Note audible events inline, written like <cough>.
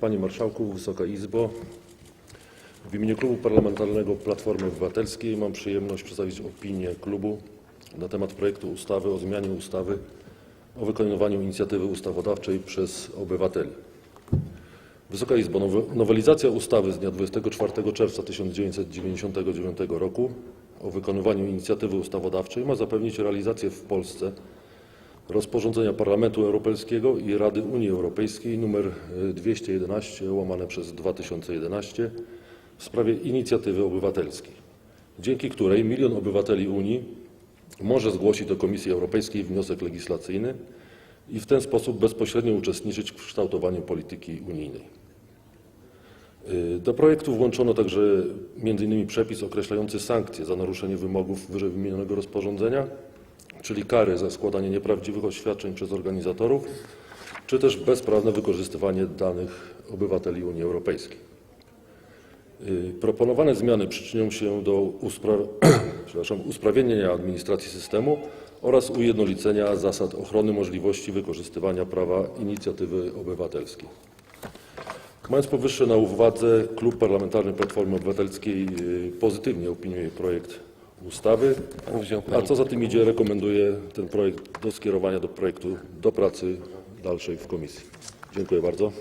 Panie Marszałku, Wysoka Izbo, w imieniu Klubu Parlamentarnego Platformy Obywatelskiej mam przyjemność przedstawić opinię klubu na temat projektu ustawy o zmianie ustawy o wykonywaniu inicjatywy ustawodawczej przez obywateli. Wysoka Izbo, nowe- nowelizacja ustawy z dnia 24 czerwca 1999 roku o wykonywaniu inicjatywy ustawodawczej ma zapewnić realizację w Polsce rozporządzenia Parlamentu Europejskiego i Rady Unii Europejskiej nr 211 łamane przez 2011 w sprawie inicjatywy obywatelskiej, dzięki której milion obywateli Unii może zgłosić do Komisji Europejskiej wniosek legislacyjny i w ten sposób bezpośrednio uczestniczyć w kształtowaniu polityki unijnej. Y, Do projektu włączono także m.in. przepis określający sankcje za naruszenie wymogów wyżej wymienionego rozporządzenia, czyli kary za składanie nieprawdziwych oświadczeń przez organizatorów, czy też bezprawne wykorzystywanie danych obywateli Unii Europejskiej. Y, Proponowane zmiany przyczynią się do uspra- <clears throat> administracji systemu oraz ujednolicenia zasad ochrony możliwości wykorzystywania prawa inicjatywy obywatelskiej. Mając powyższe na uwadze, Klub Parlamentarny Platformy Obywatelskiej y, pozytywnie opiniuje projekt ustawy, a co za tym idzie, rekomenduje ten projekt do skierowania do projektu do pracy dalszej w komisji. Dziękuję bardzo.